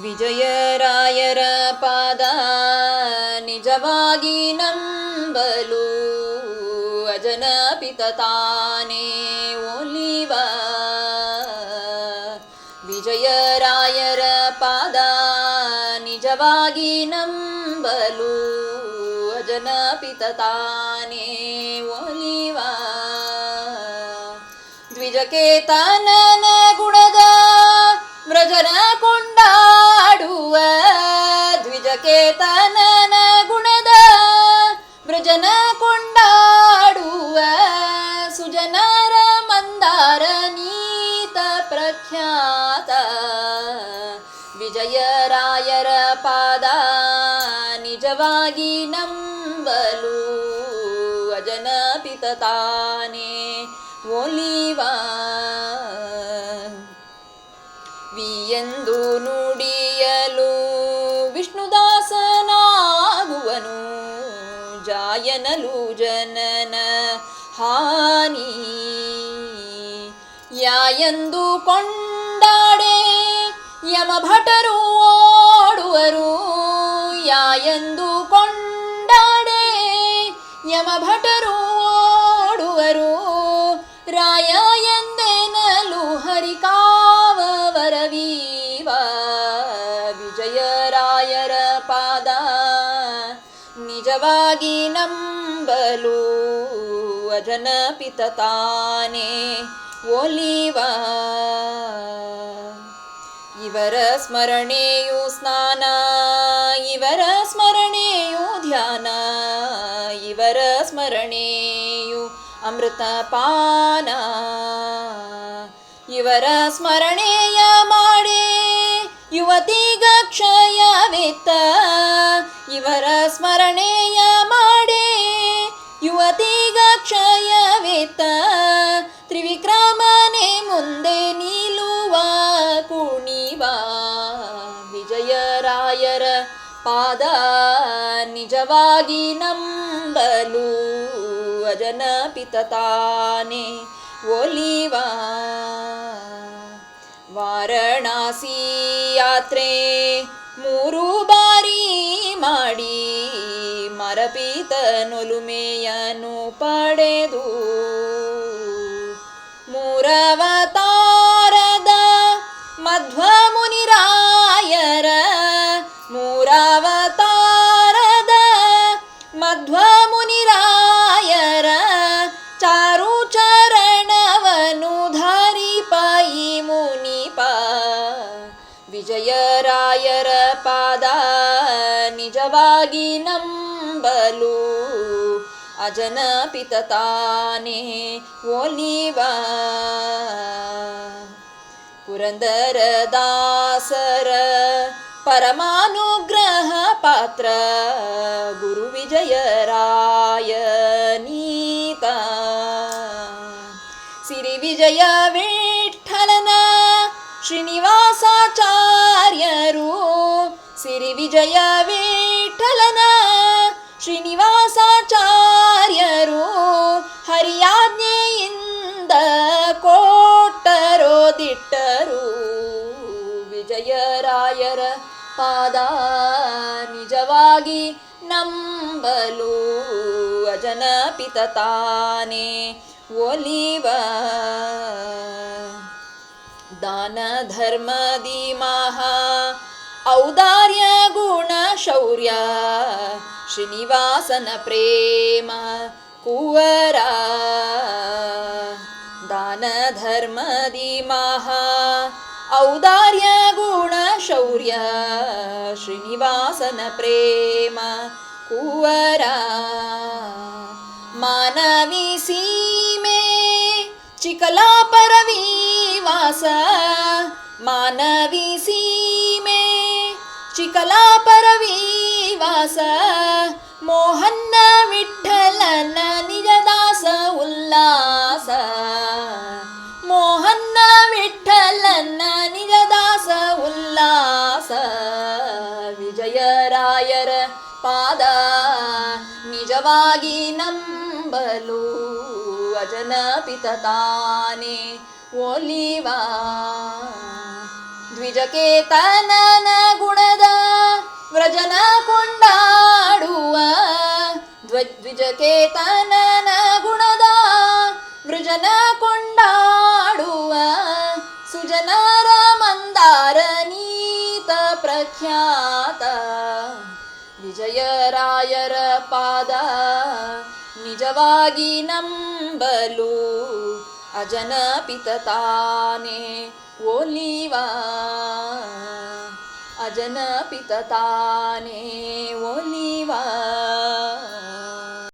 ವಿಜಯರಾಯರ ಪಾದ ನಿಜವಾಗಿ ನಂಬಲು ಅಜನಪಿತ ತಾನೇ ಒಲಿವ. ವಿಜಯರಾಯರ ಪಾದ ನಿಜವಾಗಿ ನಂಬಲು ಅಜನಪಿತ ತಾನೇ ಒಲಿವ. ದ್ವಿಜಕೇತನ ಗುಣದ ವ್ರಜನ ದ್ವಿಜಕೇತನನ ಗುಣದ ವೃಜನ ಕೊಂಡಾಡುವ ಸುಜನರ ಮಂದಾರ ನೀತ ಪ್ರಖ್ಯಾತ ವಿಜಯರಾಯರ ಪಾದ ನಿಜವಾಗಿ ನಂಬಲು ಅಜನಪಿತ ತಾನೇ ಒಲಿವಾ. ಎಂದು ನುಡಿಯಲು ಜಾಯನಲು ಜನನ ಹಾನಿ. ಯಾಯಂದು ಕೊಂಡಾಡೆ ಯಮಭಟರು ಓಡುವರು ಯಾಯಂದು ಕೊಂಡಾಡೆ ಯಮಭಟರು ನಿಜವಾಗಿ ನಂಬಲು ಅಜನಪಿತ ತಾನೇ ಒಲಿವ ಇವರ ಸ್ಮರಣೆಯು ಸ್ನಾನ, ಇವರ ಸ್ಮರಣೆಯು ಧ್ಯಾನ, ಇವರ ಸ್ಮರಣೆಯು ಅಮೃತ ಪಾನ ಇವರ ಸ್ಮರಣೆಯ ಮಾಡೇ ಯುವತಿಗ ಕ್ಷಯವಿತ್ತ, ಇವರ ಸ್ಮರಣೆಯ ಮಾಡೇ. ಯುವತಿಗ ಕ್ಷಯವಿತ್ತ, ತ್ರಿವಿಕ್ರಮನೆ ಮುಂದೆ ನಿಲ್ಲುವ ಕುಣಿವ ವಿಜಯರಾಯರ ಪಾದ ನಿಜವಾಗಿ ನಂಬಲು ಅಜನ ಪಿತತಾನೆ ಒಲಿವಾ ವಾರಣಾಸಿ ಯಾತ್ರೆ ಮೂರು ಬಾರಿ ಮಾಡಿ ಮರಪಿತನೊಲುಮೆಯನ್ನು ಪಡೆದು. ಮೂರವತಾರದ ವಿಜಯರಾಯರ ಪಾದ ನಿಜವಾಗಿ ನಂಬಲು ಅಜನಪಿತ ತಾನೇ ಒಲಿವ ಪುರಂದರ ದಾಸರ ಪರಮಾನುಗ್ರಹ ಪಾತ್ರ ಗುರು ವಿಜಯರಾಯ ನೀತ ಸಿರಿ ವಿಜಯ ವಿಠಲನ ಶ್ರೀನಿವಾಸಾಚಾರ್ಯರು ಸಿರಿ ವಿಜಯ ವಿಠಲನ ಶ್ರೀನಿವಾಸಾಚಾರ್ಯರು ಹರಿಯಾಜ್ಞೆಯಿಂದ ಕೊಟ್ಟರೋ ದಿಟ್ಟರು. ವಿಜಯರಾಯರ ಪಾದ ನಿಜವಾಗಿ ನಂಬಲು ಅಜನಪಿತ ತಾನೇ. ಒಲಿವ ದಾನ ಔದಾರ್ಯ शौर्य श्रीनिवासन प्रेम कुवरा। दानधर्म दीमाहा औदार्य गुणशौर्य श्रीनिवासन प्रेम कुवरा। मानवी सीमे चिकलापरवीमास मानवी सी ಚಿಕಲಾಪರವಿ ವಾಸ ಮೋಹನ್ನ ವಿಠಲನ ನಿಜದಾಸ ಉಲ್ಲಾಸ. ಮೋಹನ್ನ ವಿಠಲನ ನಿಜದಾಸ ಉಲ್ಲಾಸ. ವಿಜಯರಾಯರ ಪಾದ ನಿಜವಾಗಿ ನಂಬಲು ಅಜನಪಿತ ತಾನೇ ಒಲಿವ. ದ್ವಿಜಕೇತನನ ಗುಣದ ವ್ರಜನ ಕೊಂಡಾಡುವ. ದ್ವಿಜಕೇತನನ ಗುಣದ ವೃಜನ ಕೊಂಡಾಡುವ. ಸುಜನರ ಮಂದಾರ ನೀತ ಪ್ರಖ್ಯಾತ. ವಿಜಯರಾಯರ ಪಾದ ನಿಜವಾಗಿ ನಂಬಲು ಅಜನಪಿತ ತಾನೇ ಒಲಿವ ಅಜನಪಿತ ತಾನೇ ಒಲಿವ